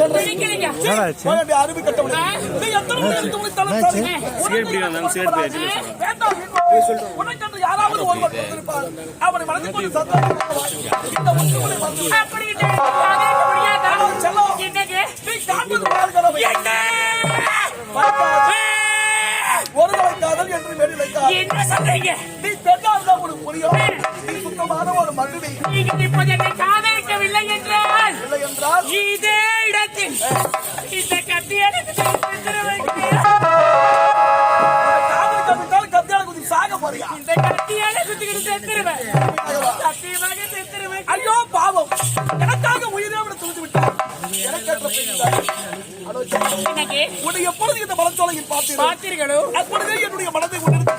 சொல்றேன். அருவி உனக்கென்று யாராவது ஒருவர். அவனை மனதில் கொண்டு? வைக்காது. ஒரு தலை காதல் என்று வைக்காது. என்ன சொல்றீங்க? நீ பெண்ணால் தான் உனக்கு புரியும். நீ சுத்தமான ஒரு மனிதி. நீங்கள் இப்போது என்னை காதலிக்கவில்லை இல்லை என்றால் இதே இடத்தில் இந்த கத்தி எனக்கு சாக போறியா? இந்த கத்தியால குத்திக்கிட்டு செத்துருவேன் சத்தியமாக செத்துருவேன் ஐயோ பாவம் எனக்காக உயிரே அவனை செல்லம். எனக்கு உன்னை எப்பொழுது இந்த மலச்சோலையில் பார்த்தீர்கள் அப்பொழுதே என்னுடைய மனதை உன்னிடத்து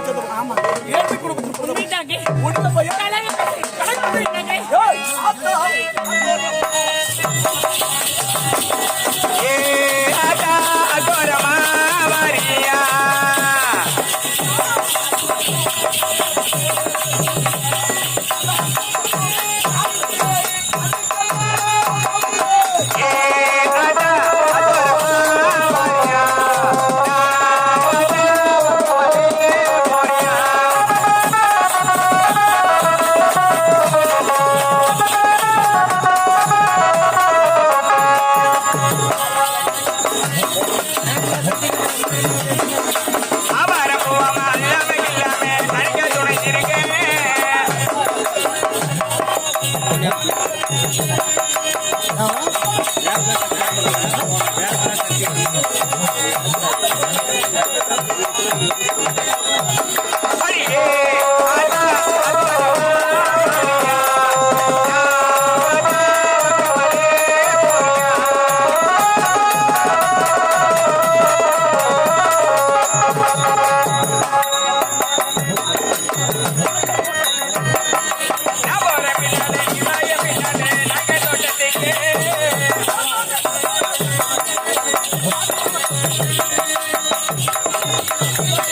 செல்லம். ஆமா. ஏழை குடும்பத்தில். உன்னிடம் பையன். கலகத்தை, கலகத்தை என்னங்க?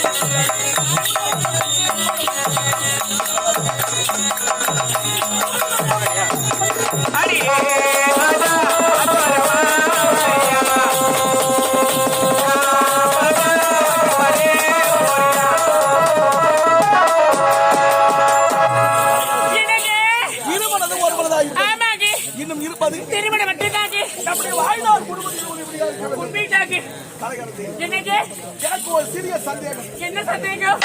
ஏய், ஆத்தா. என்னங்க? எனக்கு ஒரு சிறிய சந்தேகம். என்ன சந்தேகம்?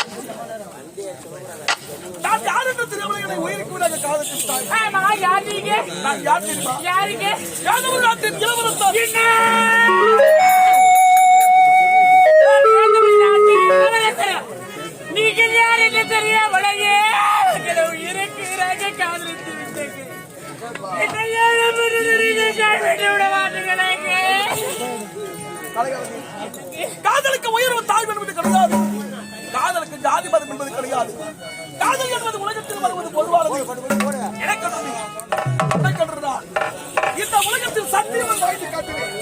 நான் யார் என்று தெரியாமல் என்னை உயிருக்கு விடாத ஆமா யார் நீங்க? நான் யார் தெரியுமா யாருங்க யாதவ நாட்டின் இளவரசர்? என்ன? காதலுக்கு உயர்வு தாழ்வு என்பது கிடையாது காதலுக்கு ஜாதி மதம் என்பது கிடையாது காதல் என்பது உலகத்தில் வருவது பொதுவானது எனக்கு இந்த உலகத்தில் சத்தியம் என்று வைத்து காட்டினேன்